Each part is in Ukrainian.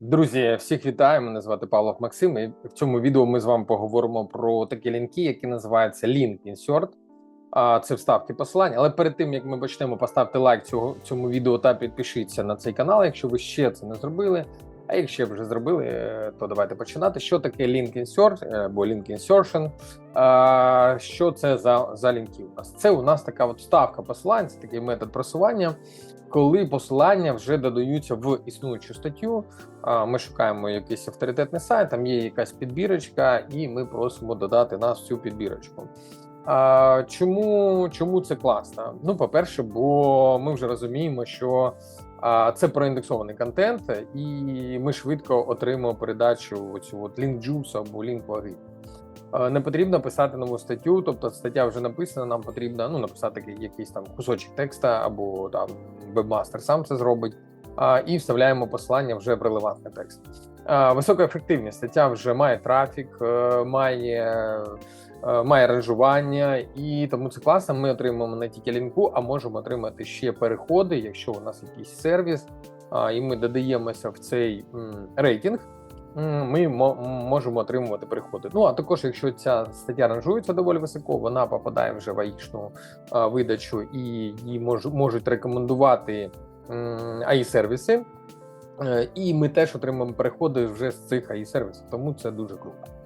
Друзі, всіх вітаю. Мене звати Павлов Максим. І в цьому відео ми з вами поговоримо про такі лінки, які називаються Link Insert. Це вставки посилань. Але перед тим як ми почнемо, поставте лайк цього цьому відео та підпишіться на цей канал, якщо ви ще це не зробили. А якщо вже зробили, е, то давайте починати. Що таке Link Insert е, або Link Insertion? Що це за, за лінки у нас? Це у нас така от вставка посилань, це такий метод просування коли посилання вже додаються в існуючу статтю. Ми шукаємо якийсь авторитетний сайт, там є якась підбірочка, і ми просимо додати нас цю підбірочку. А, Чому чому це класно? Ну, по-перше, бо ми вже розуміємо, що це проіндексований контент, і ми швидко отримуємо передачу оцю от джусу або ваги. Е, Не потрібно писати нову статтю, тобто стаття вже написана. Нам потрібно ну написати якийсь там кусочок текста, або там вебмастер сам це зробить. а, І вставляємо посилання вже в релевантний текст. А, Висока стаття вже має трафік, е, має, е, має ранжування, і тому це класно. Ми отримуємо не тільки лінку, а можемо отримати ще переходи, якщо у нас якийсь сервіс, і ми додаємося в цей рейтинг ми можемо отримувати приходи. Ну а також, якщо ця стаття ранжується доволі високо, вона попадає вже в аїшну видачу і її мож, можуть рекомендувати аі сервіси. Е, І ми теж отримаємо переходи вже з цих аі сервісів, тому це дуже круто.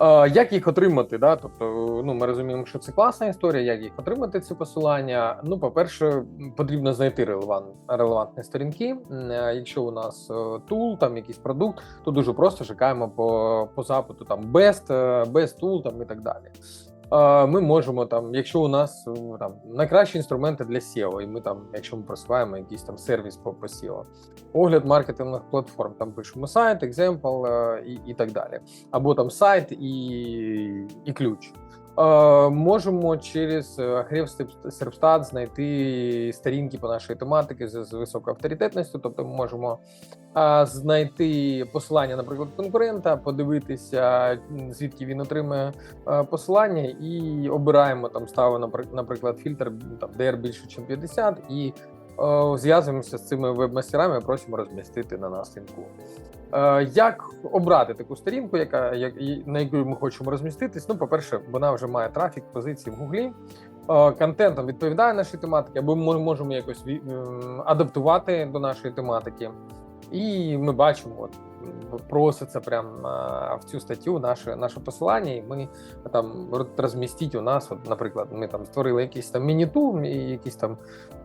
Е, Як їх отримати? Да? Тобто, ну ми розуміємо, що це класна історія. Як їх отримати ці посилання? Ну, по-перше, потрібно знайти релевант, релевантні сторінки. Е, Якщо у нас е, тул, там якийсь продукт, то дуже просто шукаємо по, по запиту там best, е, best tool там і так далі. Ми можемо там, якщо у нас там найкращі інструменти для SEO, і ми там, якщо ми просуваємо якийсь там сервіс по, по SEO, огляд маркетингових платформ, там пишемо сайт, екземпл і, і так далі, або там сайт і, і ключ. Е, можемо через Ahrefs Serpstat знайти сторінки по нашій тематиці з, високою авторитетністю. Тобто ми можемо е, знайти посилання, наприклад, конкурента, подивитися, звідки він отримує е, посилання, і обираємо там, ставимо, наприклад, фільтр там DR більше, ніж 50, і е, зв'язуємося з цими веб-мастерами і просимо розмістити на нас лінку. Е, Як обрати таку сторінку, яка як на яку ми хочемо розміститись? Ну, по-перше, вона вже має трафік, позиції в Гуглі. е, Контентом відповідає нашій тематиці, або ми можемо якось ем, адаптувати до нашої тематики. І ми бачимо, от м, проситься прямо на в цю статтю наше наше посилання, і ми там ро- розмістіть у нас. От, наприклад, ми там створили якийсь там міні-тул, якийсь там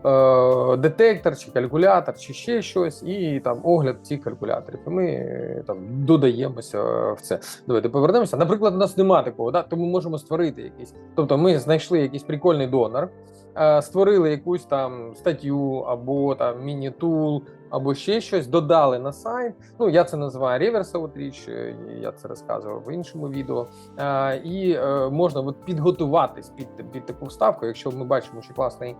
е, детектор чи калькулятор, чи ще щось, і там огляд цих калькуляторів. І ми е, там додаємося в це. Давайте повернемося. Наприклад, у нас немає такого, да? то ми можемо створити якийсь. Тобто, ми знайшли якийсь прикольний донор, створили якусь там статтю або там міні-тул. Або ще щось додали на сайт. Ну я це називаю reverse outreach, е, Я це розказував в іншому відео. Е, І е, можна от підготуватись під, під таку вставку, якщо ми бачимо, що класний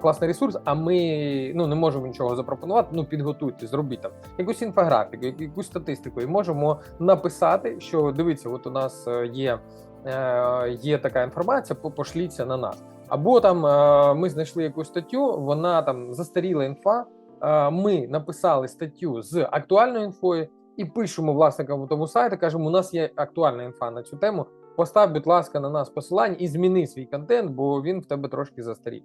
класний ресурс, а ми ну не можемо нічого запропонувати. Ну підготуйте, зробіть там якусь інфографіку, якусь статистику, і можемо написати, що дивіться, от у нас е, є, е, є така інформація, пошліться на нас. Або там е, ми знайшли якусь статтю, вона там застаріла інфа. е, Ми написали статтю з актуальною інфою і пишемо власникам тому сайту. кажемо, у нас є актуальна інфа на цю тему. Постав, будь ласка, на нас посилання і зміни свій контент, бо він в тебе трошки застарів.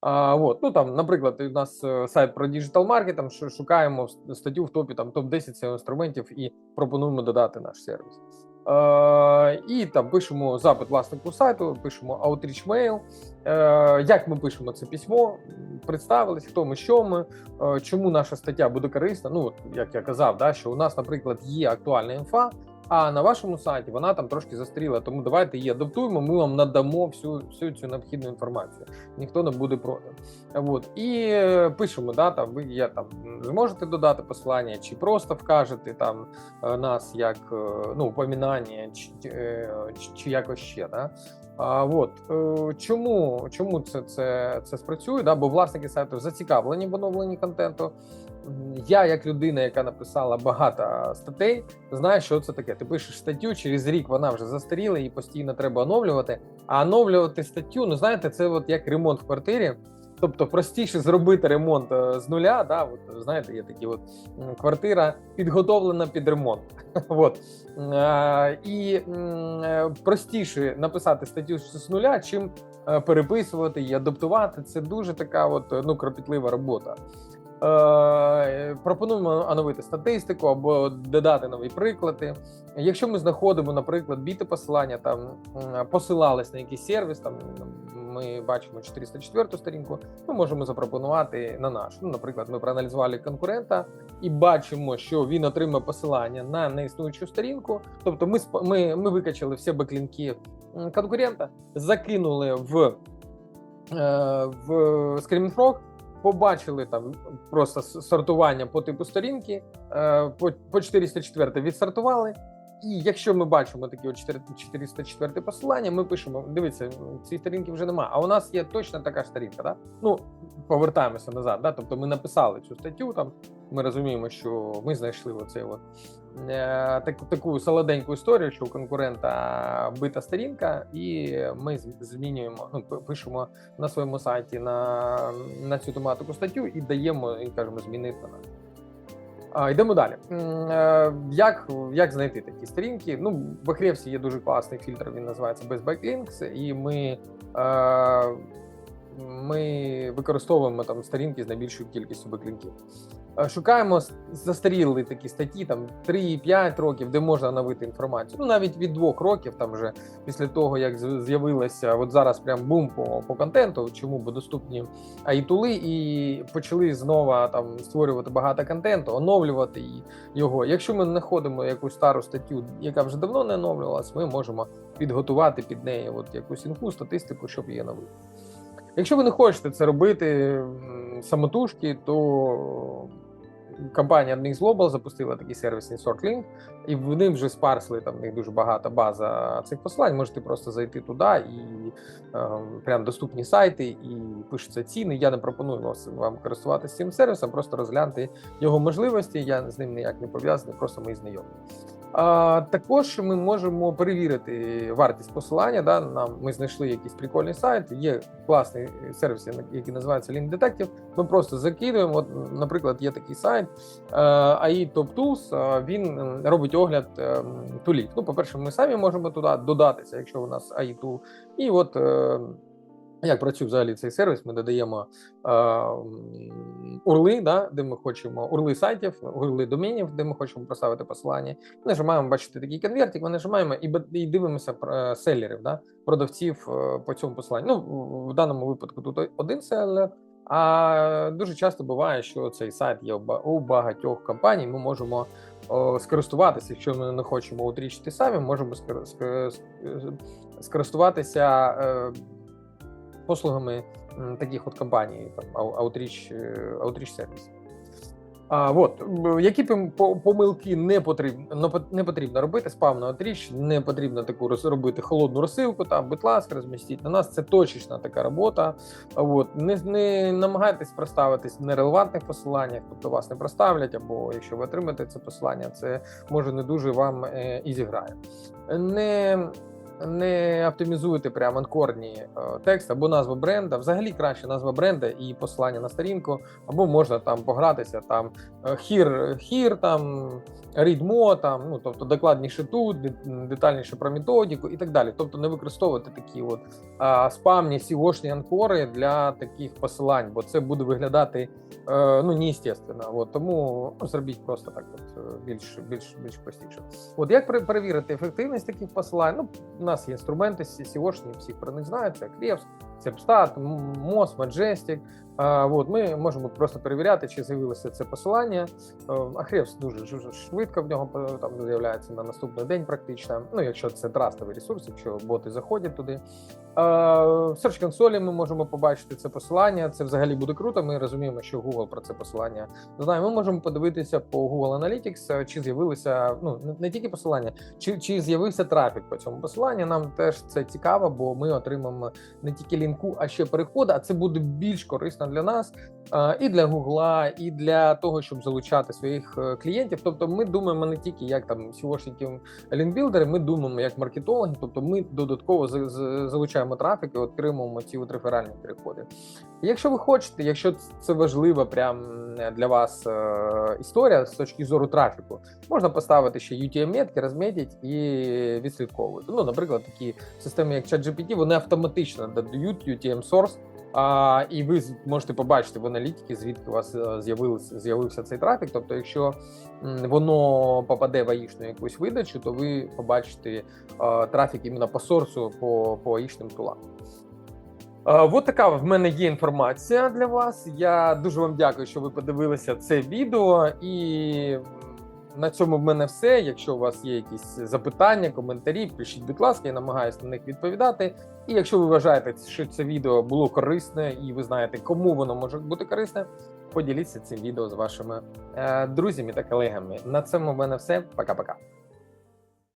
А, от, ну там, наприклад, у нас е, сайт про діджитал маркетинг, що шукаємо статтю в топі там топ 10 інструментів і пропонуємо додати наш сервіс. Е, і там пишемо запит власнику сайту, пишемо outreach mail. Е, як ми пишемо це письмо, представились, хто ми, що ми, е, чому наша стаття буде корисна. Ну, от, як я казав, да, що у нас, наприклад, є актуальна інфа, а на вашому сайті вона там трошки застріла. Тому давайте її адаптуємо. Ми вам надамо всю, всю цю необхідну інформацію. Ніхто не буде проти. От і е, пишемо, да, там ви є там зможете додати посилання, чи просто вкажете там е, нас як е, ну упомінання, чи, чи, чи якось ще. Да? А от е, чому, чому це, це, це спрацює? Да? Бо власники сайту зацікавлені в оновленні контенту. Я, як людина, яка написала багато статей, знаю, що це таке. Ти пишеш статтю, через рік вона вже застаріла, її постійно треба оновлювати. А оновлювати статтю, ну знаєте, це от як ремонт в квартирі. Тобто простіше зробити ремонт е, з нуля. Да, от, знаєте, є такі от квартира підготовлена під ремонт. От. Е, І е, простіше написати статтю з нуля, чим переписувати і адаптувати. Це дуже така от, ну, кропітлива робота. Пропонуємо оновити статистику або додати нові приклади. Якщо ми знаходимо, наприклад, біти посилання, там посилались на якийсь сервіс, там ми бачимо 404 сторінку, ми можемо запропонувати на наш. Ну, наприклад, ми проаналізували конкурента і бачимо, що він отримав посилання на неіснуючу сторінку. Тобто, ми ми, ми викачали всі беклінки конкурента, закинули в, е, в Screaming Frog, побачили там просто сортування по типу сторінки, е, по 404 відсортували. І якщо ми бачимо такі от 4 404 посилання, ми пишемо: дивіться, цієї сторінки вже нема. А у нас є точно така ж сторінка. Да? Ну повертаємося назад. Да? Тобто ми написали цю статтю. Там ми розуміємо, що ми знайшли оцей от е, таку таку солоденьку історію, що у конкурента бита сторінка, і ми змінюємо, ну пишемо на своєму сайті на, на цю тематику статтю і даємо і кажемо змінити на. Йдемо далі. Е, Як, як знайти такі сторінки? Ну, в Ahrefs є дуже класний фільтр, він називається Best Backlinks, і е, ми використовуємо там сторінки з найбільшою кількістю беклінків. Е, Шукаємо застаріли такі статті, там 3-5 років, де можна оновити інформацію. Ну навіть від двох років, там вже після того, як з'явилося, от зараз прям бум по, по контенту, чому бо доступні айтули, і почали знову там створювати багато контенту, оновлювати його. Якщо ми знаходимо якусь стару статтю, яка вже давно не оновлювалась, ми можемо підготувати під неї от якусь інфу, статистику, щоб її оновити. Якщо ви не хочете це робити самотужки, то компанія Admix Global запустила такий сервіс InSortLink, і вони вже спарсли там в них дуже багата база цих посилань. Можете просто зайти туди і е, прям доступні сайти, і пишуться ціни. Я не пропоную вам користуватися цим сервісом, просто розгляньте його можливості. Я з ним ніяк не пов'язаний, просто ми знайомі. Також ми можемо перевірити вартість посилання. Да, нам ми знайшли якийсь прикольний сайт. Є класний сервіс, який називається Link Detective. Ми просто закидуємо. От, наприклад, є такий сайт е, AI Top Tools. е, Він робить огляд е, тулів. Ну, по-перше, ми самі можемо туди додатися, якщо у нас AI tool. І от як працює взагалі цей сервіс, ми додаємо е, урли, да, де ми хочемо урли сайтів, урли доменів, де ми хочемо проставити посилання. Нажимаємо, бачите, такий конвертик, ми нажимаємо і, і дивимося е, селерів, да, продавців е, по цьому посиланню. Ну, в- даному випадку тут один селер. А дуже часто буває, що цей сайт є у ба- у багатьох компаній. Ми можемо о, скористуватися, якщо ми не хочемо утрічити самі, можемо скор- ск- ск- скористуватися е, послугами таких от компаній, там е, Outreach Service. А, от, які по- помилки не потрібно, не потрібно робити, спам на Outreach, не потрібно таку робити холодну розсилку, там, будь ласка, розмістіть на нас, це точечна така робота. От, не, не намагайтесь проставитись в нерелевантних посиланнях, тобто вас не проставлять, або якщо ви отримаєте це посилання, це може не дуже вам е, і зіграє. Не не оптимізуйте прямо анкорні е, тексти або назва бренда. Взагалі краще назва бренда і посилання на сторінку, або можна там погратися там е, here, here там read там, ну тобто докладніше тут, детальніше про методику і так далі. Тобто не використовувати такі от а, спамні сіошні анкори для таких посилань, бо це буде виглядати е, ну неестественно. От тому ну, зробіть просто так, от більш більш більш простіше. От як перевірити ефективність таких посилань? Ну, нас є інструменти SEO-шні, всі про них знають, це Krebs, Serpstat, Мос, Majestic. А, от, ми можемо просто перевіряти, чи з'явилося це посилання. Е, Ahrefs дуже, швидко в нього там з'являється на наступний день, практично. Ну, якщо це трастовий ресурс, якщо боти заходять туди. Е, В Search консолі ми можемо побачити це посилання. Це взагалі буде круто. Ми розуміємо, що Google про це посилання знає. Ми можемо подивитися по Google Analytics, е, чи з'явилися ну не тільки посилання, чи, чи з'явився трафік по цьому посиланню. Нам теж це цікаво, бо ми отримаємо не тільки лінку, а ще переходи. А це буде більш корисно корисна для нас, е, і для Гугла, і для того, щоб залучати своїх е, клієнтів. Тобто, ми думаємо не тільки як там SEOшники, лінкбілдери, ми думаємо як маркетологи. Тобто, ми додатково за- за- залучаємо трафік і отримуємо ці от реферальні переходи. Якщо ви хочете, якщо це важлива прям для вас е, історія з точки зору трафіку, можна поставити ще UTM-метки, розмітити і відслідковувати. Ну, наприклад, такі системи, як ChatGPT, вони автоматично додають UTM source, а, і ви можете побачити в аналітиці, звідки у вас е, з'явився, цей трафік. Тобто, якщо воно попаде в аїшну якусь видачу, то ви побачите е, трафік іменно по сорсу, по, по аїшним тулам. Е, От така в мене є інформація для вас. Я дуже вам дякую, що ви подивилися це відео. І на цьому в мене все. Якщо у вас є якісь запитання, коментарі, пишіть, будь ласка, я намагаюся на них відповідати. І якщо ви вважаєте, що це відео було корисне, і ви знаєте, кому воно може бути корисне, поділіться цим відео з вашими е, друзями та колегами. На цьому в мене все. Пока-пока.